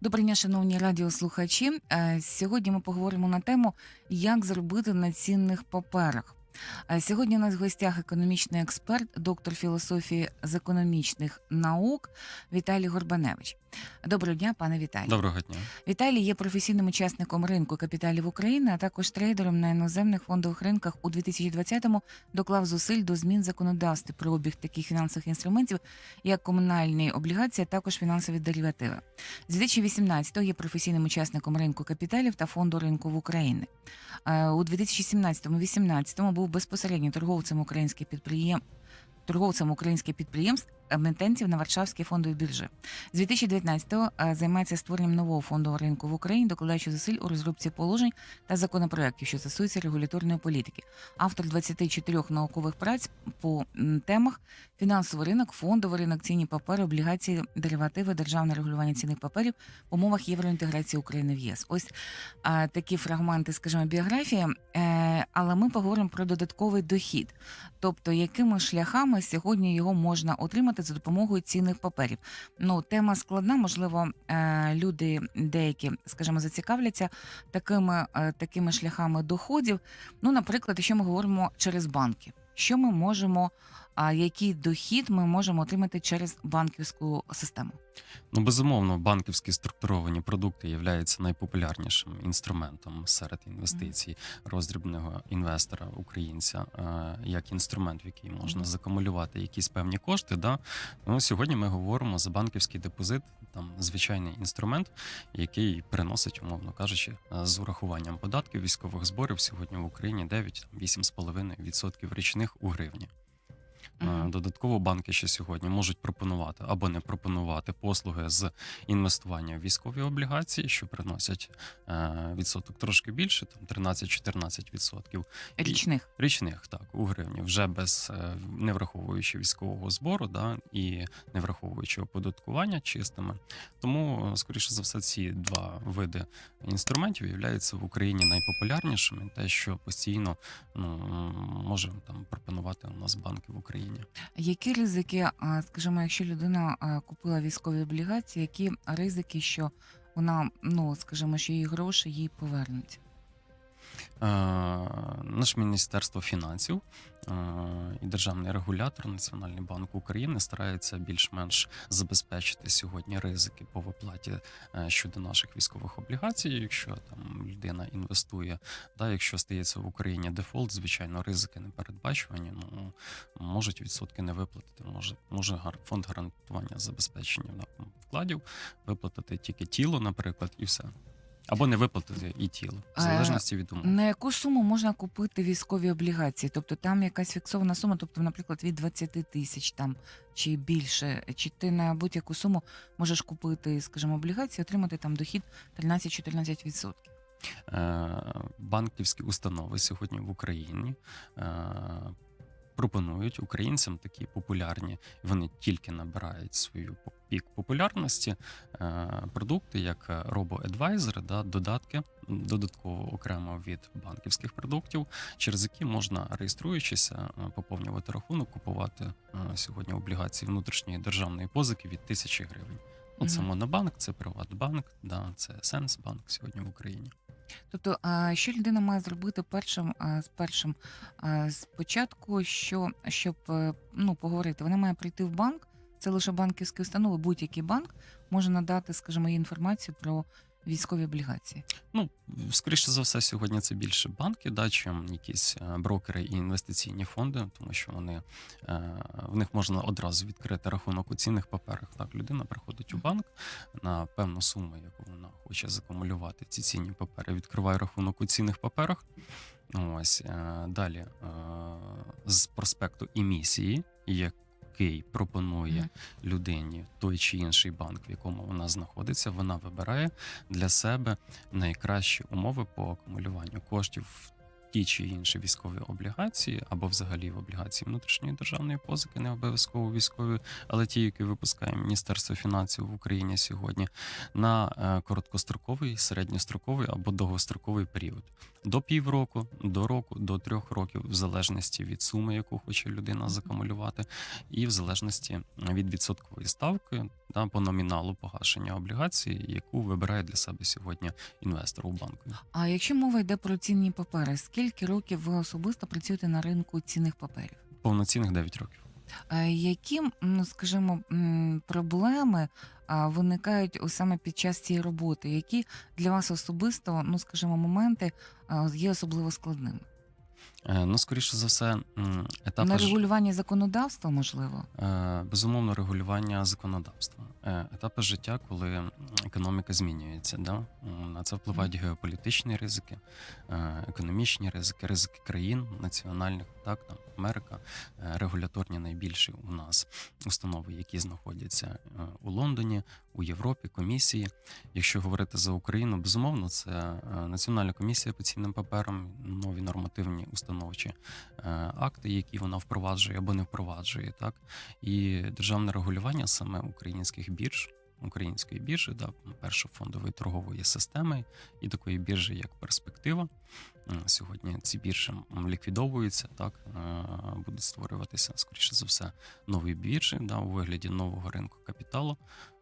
Доброго дня, шановні радіослухачі. Е, Сьогодні ми поговоримо на тему, як зробити на цінних паперах. Е, Сьогодні у нас в гостях економічний експерт, доктор філософії з економічних наук Віталій Горбаневич. Доброго дня, пане Віталій. Доброго дня. Віталій є професійним учасником ринку капіталів України, а також трейдером на іноземних фондових ринках у 2020-му доклав зусиль до змін законодавства про обіг таких фінансових інструментів, як комунальні облігації, а також фінансові деривативи. З 2018-го є професійним учасником ринку капіталів та фонду ринку в Україні. Е, У 2017-2018 був безпосередньо торговцем українських підприємств. Торговцем українських підприємств емитентів на Варшавській фондовій біржі. З 2019-го е, займається створенням нового фондового ринку в Україні, докладаючи зусиль у розробці положень та законопроєктів, що стосуються регуляторної політики. Автор 24 наукових праць по темах фінансовий ринок, фондовий ринок, цінні папери, облігації, деривативи, державне регулювання цінних паперів в умовах євроінтеграції України в ЄС. Ось такі фрагменти, скажімо, біографії. Е, але ми поговоримо про додатковий дохід, тобто якими шляхами сьогодні його можна отримати за допомогою цінних паперів. Ну, тема складна, можливо, е, люди деякі, скажімо, зацікавляться такими, е, такими шляхами доходів. Ну, наприклад, якщо ми говоримо через банки, що ми можемо, а який дохід ми можемо отримати через банківську систему? Ну, безумовно, банківські структуровані продукти являються найпопулярнішим інструментом серед інвестицій роздрібного інвестора, українця, е, як інструмент, в який можна закумулювати якісь певні кошти. Да? Ну, сьогодні ми говоримо за банківський депозит, там звичайний інструмент, який приносить, умовно кажучи, е, з урахуванням податків військових зборів сьогодні в Україні 9-8,5% річних у гривні. Е. Додатково банки ще сьогодні можуть пропонувати або не пропонувати послуги з інвестування в військові облігації, що приносять е, відсоток трошки більше, там 13-14 відсотків Річних. річних, так у гривні, вже без е, не враховуючи військового збору, да і не враховуючи оподаткування чистими. Тому, скоріше за все, ці два види інструментів являються в Україні найпопулярнішими, те, що постійно ну може там пропонувати у нас банки в Україні. Які ризики, скажімо, якщо людина купила військові облігації, які ризики, що вона, ну скажімо, що її гроші їй повернуть? Наш Наше Міністерство фінансів е, і державний регулятор Національний банк України стараються більш-менш забезпечити сьогодні ризики по виплаті е, щодо наших військових облігацій. Якщо там людина інвестує, да, якщо стається в Україні дефолт, звичайно, ризики непередбачувані. Ну можуть відсотки не виплатити. Може, може фонд гарантування забезпечення вкладів виплатити тільки тіло, наприклад, і все. Або не виплатити і тіло, в Е, залежності від умов. На яку суму можна купити військові облігації? Тобто там якась фіксована сума, тобто, наприклад, від 20 тисяч там чи більше, чи ти на будь-яку суму можеш купити, скажімо, облігації, отримати там дохід 13-14%. Е, банківські установи сьогодні в Україні е, пропонують українцям такі популярні, вони тільки набирають свою пік популярності. е, Продукти, як робо-едвайзери, да, додатки додатково окремо від банківських продуктів, через які можна реєструючися, е, поповнювати рахунок, купувати е, сьогодні облігації внутрішньої державної позики від тисячі гривень. Ну, це Мгм. Монобанк, це Приватбанк, да, це Сенсбанк сьогодні в Україні. Тобто, що людина має зробити першим з першим спочатку, що щоб е, ну поговорити, вона має прийти в банк. Це лише банківські установи, будь-який банк може надати, скажімо, інформацію про військові облігації. Ну, скоріше за все, сьогодні це більше банки, да, чим якісь е, брокери і інвестиційні фонди, тому що вони е, в них можна одразу відкрити рахунок у цінних паперах. Так, людина приходить у банк на певну суму, яку вона хоче закумулювати ці цінні папери. Відкриває рахунок у цінних паперах. Ось е, далі з проспекту емісії, який пропонує людині той чи інший банк, в якому вона знаходиться, вона вибирає для себе найкращі умови по акумулюванню коштів в ті чи інші військові облігації, або взагалі в облігації внутрішньої державної позики, не обов'язково військові, але ті, які випускає Міністерство фінансів в Україні сьогодні, на е, короткостроковий, середньостроковий або довгостроковий період. До півроку, до року, до трьох років, в залежності від суми, яку хоче людина закумулювати, і в залежності від відсоткової ставки да, по номіналу погашення облігації, яку вибирає для себе сьогодні інвестор у банку. А якщо мова йде про цінні папери, скільки років ви особисто працюєте на ринку цінних паперів? Повноцінних 9 років. Е, Які, ну скажімо, проблеми виникають у- саме під час цієї роботи? Які для вас особисто, ну скажімо, моменти є особливо складними? Е, Ну, скоріше за все, м, етапи На регулювання законодавства, можливо? Е, безумовно регулювання законодавства, Е, етапи життя, коли м, економіка змінюється. Да? М, На це впливають геополітичні ризики, е, економічні ризики, ризики країн національних, так там Америка, е, регуляторні найбільші у нас установи, які знаходяться е, у Лондоні, у Європі, комісії. Якщо говорити за Україну, безумовно, це е, Національна комісія по цінним паперам, нові нормативні установчі е, акти, які вона впроваджує або не впроваджує, так і державне регулювання саме українських бірж. Української біржі, да, першофондової торгової системи і такої біржі, як перспектива. Сьогодні ці біржі ліквідовуються, так е, будуть створюватися, скоріше за все, нові біржі да, у вигляді нового ринку капіталу.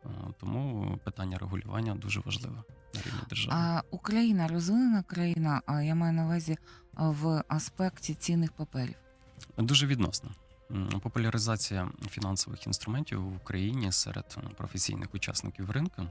Е, Тому питання регулювання дуже важливе на рівні держави. А Україна розвинена країна, а я маю на увазі в аспекті цінних паперів. Дуже відносно. Популяризація фінансових інструментів в Україні серед професійних учасників ринку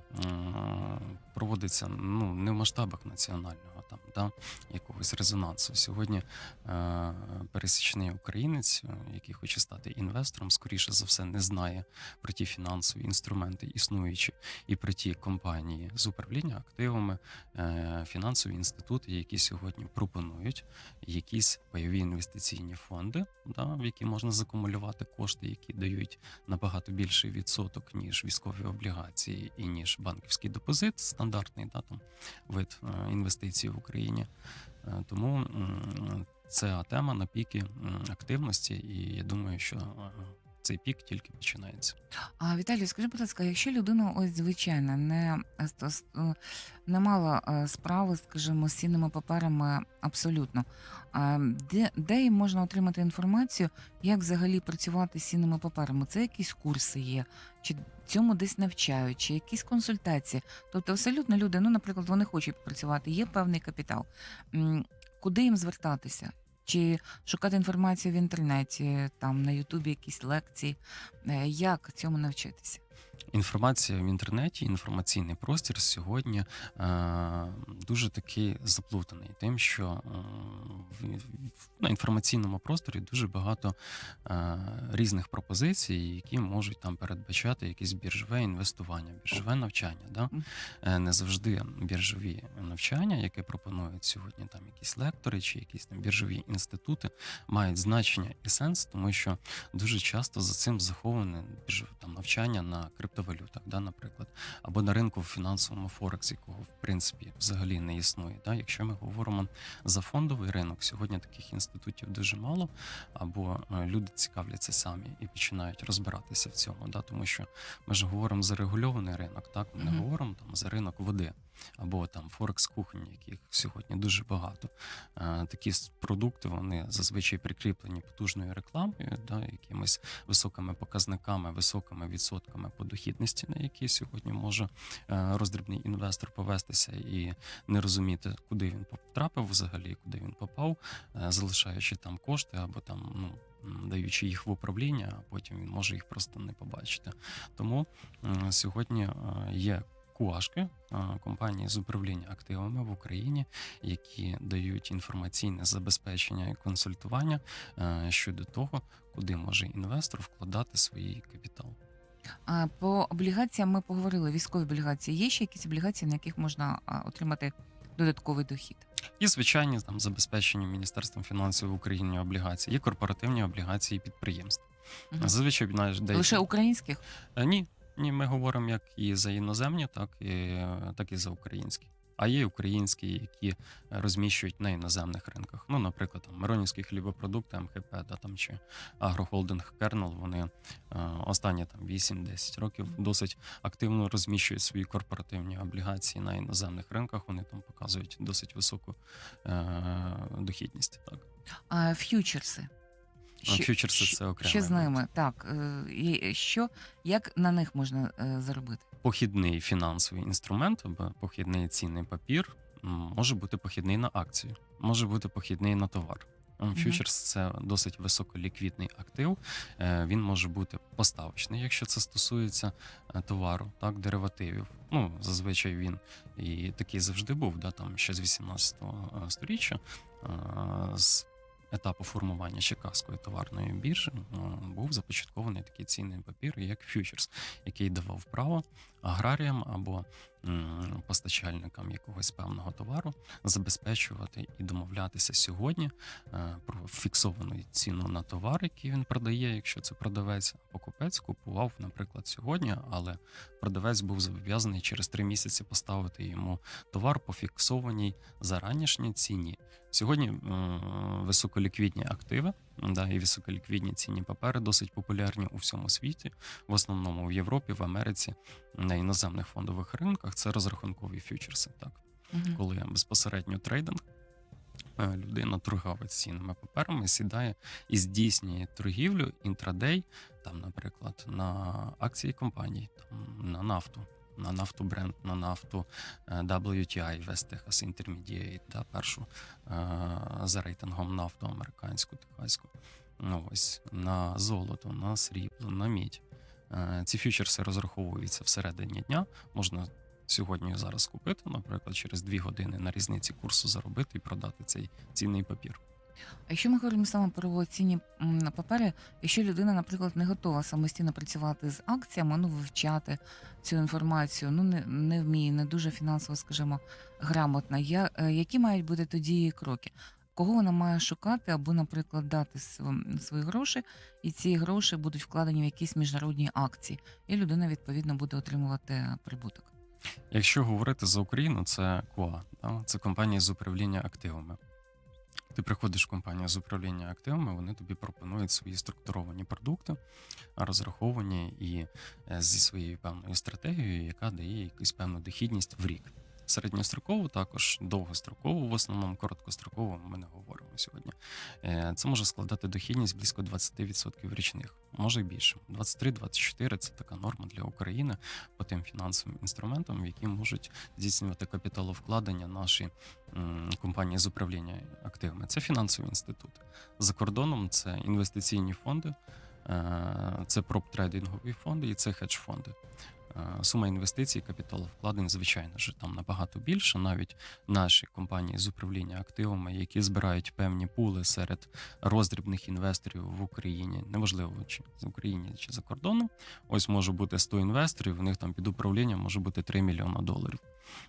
проводиться ну не в масштабах національного там да якогось резонансу. Сьогодні е, пересічний українець, е, який хоче стати інвестором, скоріше за все не знає про ті фінансові інструменти, існуючі, і про ті компанії з управління активами, е, фінансові інститути, які сьогодні пропонують якісь пайові інвестиційні фонди, да, в які можна закумулювати кошти, які дають набагато більший відсоток, ніж військові облігації і ніж банківський депозит, стандартний да, там, вид е, інвестицій в Україні. Е, Тому ця тема на піки активності, і я думаю, що е, цей пік тільки починається. А Віталій, скажи, будь ласка, якщо людина ось звичайно не, е, ст- не мала е, справи, скажімо, з цінними паперами абсолютно, де, де їм можна отримати інформацію, як взагалі працювати з цінними паперами? Це якісь курси є, чи цьому десь навчають, чи якісь консультації? Тобто, абсолютно люди, ну, наприклад, вони хочуть працювати, є певний капітал. Куди їм звертатися? Чи шукати інформацію в інтернеті, там на Ютубі якісь лекції? Е, Як цьому навчитися? Інформація в інтернеті, інформаційний простір сьогодні е, дуже такий заплутаний, тим, що е, в, інформаційному просторі дуже багато е, різних пропозицій, які можуть там передбачати якесь біржове інвестування, біржове навчання. Да? Не завжди біржові навчання, які пропонують сьогодні там якісь лектори чи якісь там біржові інститути, мають значення і сенс, тому що дуже часто за цим заховане біржове там навчання на криптовалютах, да, наприклад, або на ринку в фінансовому Форекс, якого в принципі взагалі не існує. Да? Якщо ми говоримо за фондовий ринок, сьогодні таких інститутів дуже мало, або е, люди цікавляться самі і починають розбиратися в цьому, да? тому що ми ж говоримо за регульований ринок, так ми не Мгм. говоримо там за ринок води. Або там Форекс кухонь, яких сьогодні дуже багато. Е, Такі продукти вони зазвичай прикріплені потужною рекламою, да, якимись високими показниками, високими відсотками по дохідності, на які сьогодні може е, роздрібний інвестор повестися і не розуміти, куди він потрапив взагалі, куди він попав, е, залишаючи там кошти або там ну. Даючи їх в управління, а потім він може їх просто не побачити. Тому сьогодні є куашки компанії з управління активами в Україні, які дають інформаційне забезпечення і консультування е, щодо того, куди може інвестор вкладати свій капітал. А по облігаціям ми поговорили. Військові облігації. Є ще якісь облігації, на яких можна отримати додатковий дохід? Є звичайні там забезпечені Міністерством фінансів в Україні облігації, є корпоративні облігації підприємств. Мгм. Зазвичай деякі... Лише українських? Е, ні, ні, ми говоримо як і за іноземні, так і, так і за українські. А є українські, які розміщують на іноземних ринках. Ну, наприклад, там Миронівські хлібопродукти, МХП, да, там чи агрохолдинг Кернел. Вони е, останні там 8-10 років досить активно розміщують свої корпоративні облігації на іноземних ринках. Вони там показують досить високу е, дохідність. Так, А ф'ючерси. А фьючерси це окремо. Що з ними? Так, е, і що, як на них можна е, заробити? похідний фінансовий інструмент або похідний цінний папір може бути похідний на акцію, може бути похідний на товар. Фьючерс це досить високоліквідний актив. Е, Він може бути поставочний, якщо це стосується товару, так, деривативів. Ну, зазвичай він і такий завжди був, да, там ще з 18 сторіччя. З етапу формування Чикаської товарної біржі е, був започаткований такий цінний папір, як фьючерс, який давав право аграріям або постачальникам якогось певного товару забезпечувати і домовлятися сьогодні е, про фіксовану ціну на товар, який він продає, якщо це продавець, покупець купував, наприклад, сьогодні, але продавець був зобов'язаний через три місяці поставити йому товар по фіксованій заранішній ціні. Сьогодні високоліквідні активи да, і високоліквідні цінні папери досить популярні у всьому світі, в основному в Європі, в Америці, на іноземних фондових ринках. Це розрахункові фьючерси. Так, Мгм. коли безпосередньо трейдинг. е, Людина торгує цінними паперами, сідає і здійснює торгівлю інтрадей, там, наприклад, на акції компаній, там, на нафту, на нафту бренд, на нафту е, WTI, West Texas Intermediate, та першу е, за рейтингом нафту американську, техаську. Ну, ось на золото, на срібло, на мідь. Е, Ці фьючерси розраховуються всередині дня. Можна сьогодні зараз купити, наприклад, через дві години на різниці курсу заробити і продати цей цінний папір. А якщо ми говоримо саме про цінні папери, якщо людина, наприклад, не готова самостійно працювати з акціями, ну вивчати цю інформацію, ну не, не вміє, не дуже фінансово, скажімо, грамотна, я, е, які мають бути тоді кроки? Кого вона має шукати, або, наприклад, дати свої гроші, і ці гроші будуть вкладені в якісь міжнародні акції, і людина відповідно буде отримувати прибуток. Якщо говорити за Україну, це КОА, це компанія з управління активами. Ти приходиш в компанію з управління активами, вони тобі пропонують свої структуровані продукти, розраховані і е, зі своєю певною стратегією, яка дає якусь певну дохідність в рік. Середньострокову, також довгострокову, в основному короткострокову ми не говоримо сьогодні. Е, Це може складати дохідність близько 20% річних, може і більше. 23-24 це така норма для України по тим фінансовим інструментам, які можуть здійснювати капіталовкладення наші компанії з управління активами. Це фінансові інститути. За кордоном це інвестиційні фонди, е, це проп-трейдингові фонди і це хедж-фонди. Е, Сума інвестицій, капіталовкладень, звичайно ж, там набагато більше. Навіть наші компанії з управління активами, які збирають певні пули серед роздрібних інвесторів в Україні, неважливо чи з України чи за кордоном. Ось може бути 100 інвесторів, в них там під управлінням може бути 3 мільйона доларів.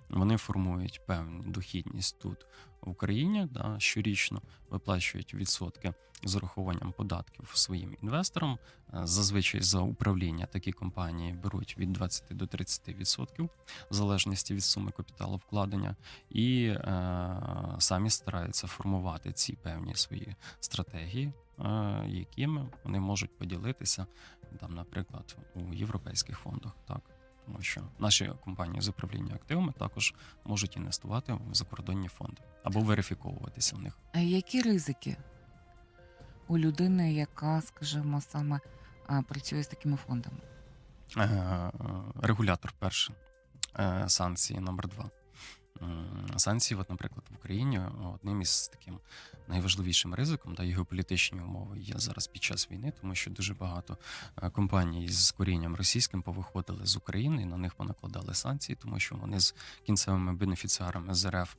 Вони формують певну дохідність тут в Україні, да, щорічно виплачують відсотки з урахуванням податків своїм інвесторам. Е, Зазвичай за управління такі компанії беруть від 20 до 30 відсотків в залежності від суми капіталу вкладення, і е, самі стараються формувати ці певні свої стратегії, е, якими вони можуть поділитися там, наприклад, у європейських фондах. Так. Тому що наші компанії з управління активами також можуть інвестувати в закордонні фонди або верифіковуватися в них. А які ризики у людини, яка, скажімо, саме працює з такими фондами? Е, Регулятор перший, е, санкції номер два. Санкції, от, наприклад, в Україні одним із таким найважливішим ризиком та і геополітичні умови є зараз під час війни, тому що дуже багато е, компаній з корінням російським повиходили з України і на них понакладали санкції, тому що вони з кінцевими бенефіціарами з РФ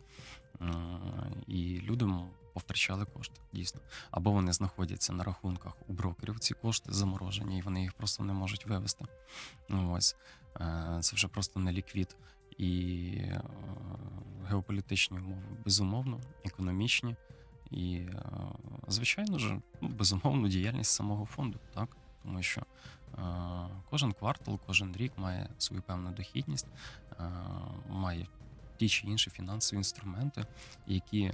і людям повтрачали кошти дійсно. Або вони знаходяться на рахунках у брокерів ці кошти заморожені, і вони їх просто не можуть вивести. Ось е, це вже просто не ліквід. І е, геополітичні умови безумовно, економічні, і, е, звичайно ж, ну, безумовно, діяльність самого фонду, так? Тому що е, кожен квартал, кожен рік має свою певну дохідність, має ті чи інші фінансові інструменти, які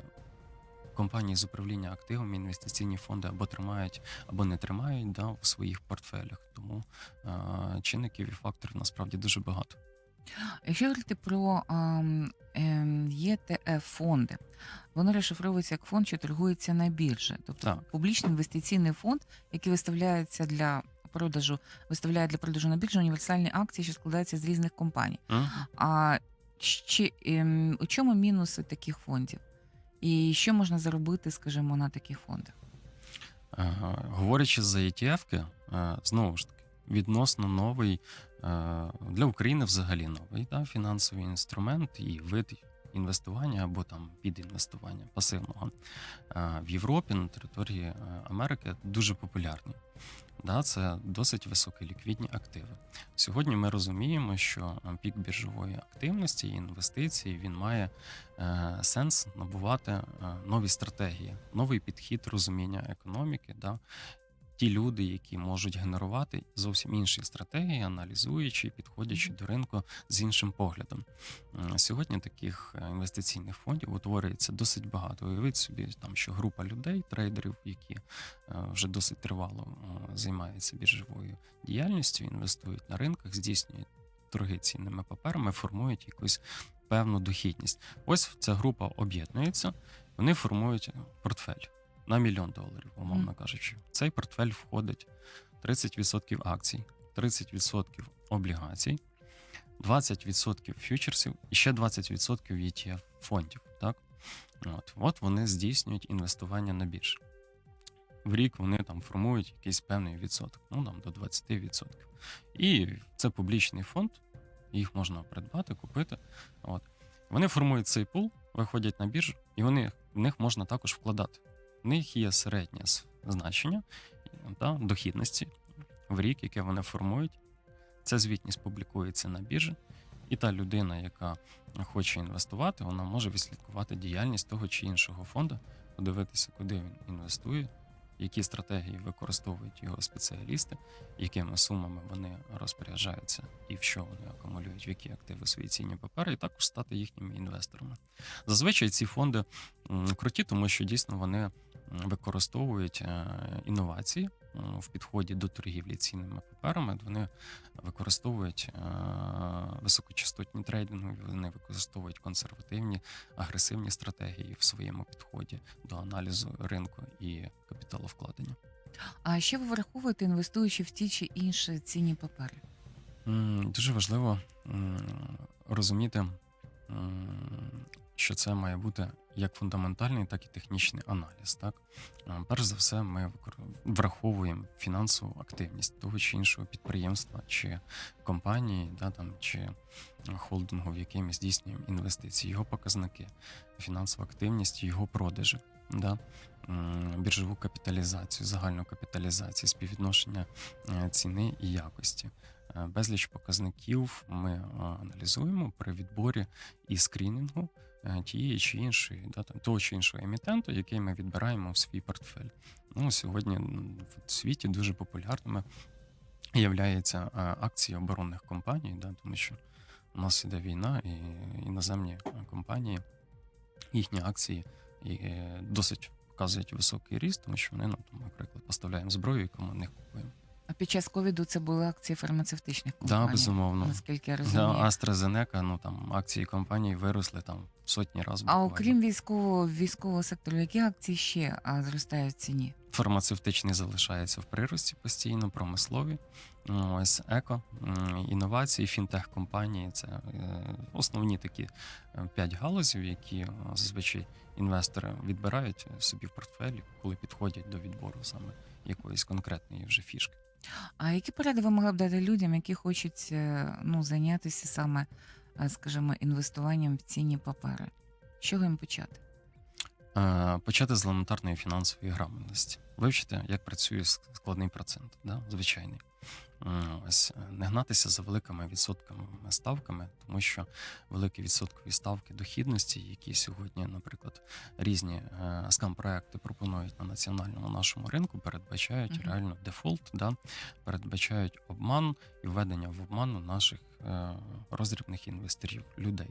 компанії з управління активами, інвестиційні фонди або тримають, або не тримають да, в своїх портфелях. Тому е, чинників і факторів насправді дуже багато. Якщо говорити про ем, ем, ЄТФ фонди, воно розшифровується як фонд, що торгується на біржі. Тобто Так. публічний інвестиційний фонд, який виставляється для продажу, виставляє для продажу на біржу універсальні акції, що складаються з різних компаній. Мгм. А ще, ем, у чому мінуси таких фондів? І що можна заробити, скажімо, на таких фондах? Е, Говорячи за ETF-ки, е, знову ж таки, відносно новий е, для України взагалі новий да, фінансовий інструмент і вид інвестування або там підінвестування пасивного Е, в Європі на території е, Америки дуже популярні. Да, це досить високі ліквідні активи. Сьогодні ми розуміємо, що пік біржової активності і інвестицій він має е, сенс набувати нові стратегії, новий підхід розуміння економіки. Да? Ті люди, які можуть генерувати зовсім інші стратегії, аналізуючи, підходячи до ринку з іншим поглядом. Сьогодні таких е, інвестиційних фондів утворюється досить багато. Уявіть собі, там що група людей, трейдерів, які е, вже досить тривало займаються біржовою діяльністю, інвестують на ринках, здійснюють торги цінними паперами, формують якусь певну дохідність. Ось ця група об'єднується, вони формують портфель на мільйон доларів, умовно кажучи. В цей портфель входить 30% акцій, 30% облігацій, 20% фьючерсів і ще 20% ETF фондів. Так? От. От вони здійснюють інвестування на біржі. В рік вони там формують якийсь певний відсоток, ну там до 20%. І це публічний фонд, їх можна придбати, купити. От. Вони формують цей пул, виходять на біржу, і вони, в них можна також вкладати. В них є середнє значення да, дохідності в рік, яке вони формують. Ця звітність публікується на біржі, і та людина, яка хоче інвестувати, вона може відслідкувати діяльність того чи іншого фонду, подивитися, куди він інвестує, які стратегії використовують його спеціалісти, якими сумами вони розпоряджаються і в що вони акумулюють, в які активи свої цінні папери, і також стати їхніми інвесторами. Зазвичай ці фонди круті, тому що дійсно вони використовують е, інновації в підході до торгівлі цінними паперами. Вони використовують е, високочастотні трейдинги, вони використовують консервативні, агресивні стратегії в своєму підході до аналізу ринку і капіталовкладення. А що ви враховуєте, інвестуючи в ті чи інші цінні папери? Дуже важливо розуміти, що це має бути як фундаментальний, так і технічний аналіз. Так? Е, Перш за все, ми враховуємо фінансову активність того чи іншого підприємства чи компанії, да, там, чи холдингу, в який ми здійснюємо інвестиції, його показники, фінансова активність, його продажі. Да? Біржову капіталізацію, загальну капіталізацію, співвідношення е, ціни і якості. Е, Безліч показників ми аналізуємо при відборі і скрінінгу тієї чи іншої, да, там, того чи іншого емітенту, який ми відбираємо в свій портфель. Ну, сьогодні в світі дуже популярними являються е, акції оборонних компаній, да, тому що у нас іде війна, і іноземні е, компанії, їхні акції і, е, досить показують високий ріст, тому що вони, ну, наприклад, поставляємо зброю, яку ми них купуємо. А під час ковіду це були акції фармацевтичних Так, компаній, да, безумовно. наскільки я Да, розумію. AstraZeneca, ну там акції компанії виросли там в сотні разів. А окрім військового військового сектору, які акції ще зростають в ціні? фармацевтичний залишається в прирості постійно, промислові, ну, ось еко, інновації, фінтех-компанії це е, основні такі е, п'ять галузів, які е, зазвичай інвестори відбирають собі в портфелі, коли підходять до відбору саме якоїсь конкретної вже фішки. А які поради ви могли б дати людям, які хочуть е, ну, зайнятися саме, е, скажімо, інвестуванням в цінні папери? З чого їм почати? Е, Почати з елементарної фінансової грамотності, вивчити, як працює складний процент, да, звичайний. М, Ось е, не гнатися за великими відсотками ставками, тому що великі відсоткові ставки дохідності, які сьогодні, наприклад, різні е, скам-проекти пропонують на національному нашому ринку, передбачають Мгм. реально дефолт, да, передбачають обман і введення в обману наших е, роздрібних інвесторів людей.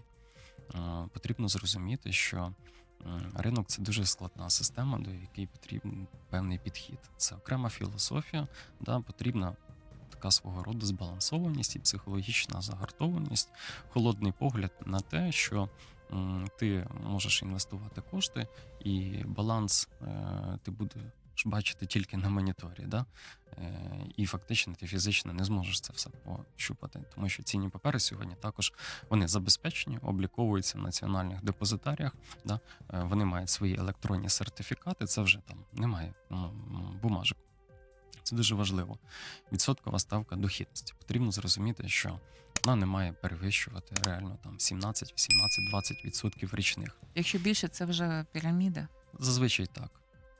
е, потрібно зрозуміти, що ринок це дуже складна система, до якої потрібен певний підхід. Це окрема філософія, да, потрібна така свого роду збалансованість і психологічна загартованість, холодний погляд на те, що ти можеш інвестувати кошти, і баланс е, ти будеш бачити тільки на моніторі. Да? Е, і фактично ти фізично не зможеш це все пощупати, тому що цінні папери сьогодні також вони забезпечені, обліковуються в національних депозитаріях. Да? Е, Вони мають свої електронні сертифікати. Це вже там немає бумажок. Це дуже важливо. Відсоткова ставка дохідності. Потрібно зрозуміти, що вона не має перевищувати реально там 17, 18, 20 відсотків річних. Якщо більше, це вже піраміда. Зазвичай так.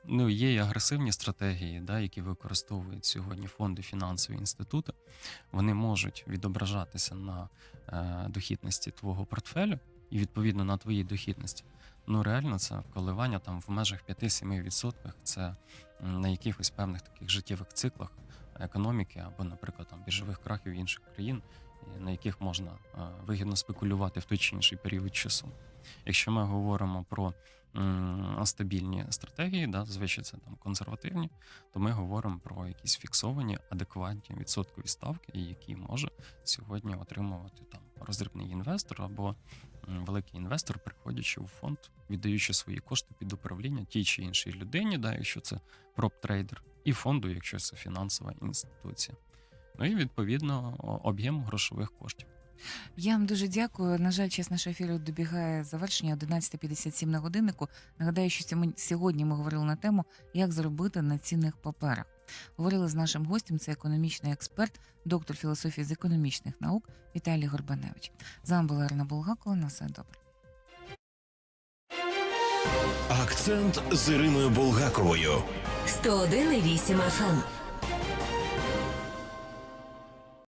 Ну, є і агресивні стратегії, да, які використовують сьогодні фонди фінансові інститути. Вони можуть відображатися на е, дохідності твого портфелю і відповідно на твоїй дохідності. Ну, реально, це коливання там в межах 5-7%. Це на якихось певних таких життєвих циклах економіки або, наприклад, там біржових крахів інших країн, на яких можна вигідно спекулювати в той чи інший період часу. Якщо ми говоримо про стабільні стратегії, да, зазвичай це там консервативні, то ми говоримо про якісь фіксовані, адекватні відсоткові ставки, які може сьогодні отримувати там роздрібний інвестор або великий інвестор, приходячи у фонд, віддаючи свої кошти під управління тій чи іншій людині, да, якщо це проп-трейдер, і фонду, якщо це фінансова інституція. Ну і відповідно об'єм грошових коштів. Я вам дуже дякую. На жаль, час нашого ефіру добігає завершення 11.57 на годиннику. Нагадаю, що сьогодні ми говорили на тему, як заробити на цінних паперах. Говорили з нашим гостем, це економічний експерт, доктор філософії з економічних наук Віталій Горбаневич. З вами була Ірина Булгакова. На все добре. Акцент з Іриною Булгаковою. 101,8 FM.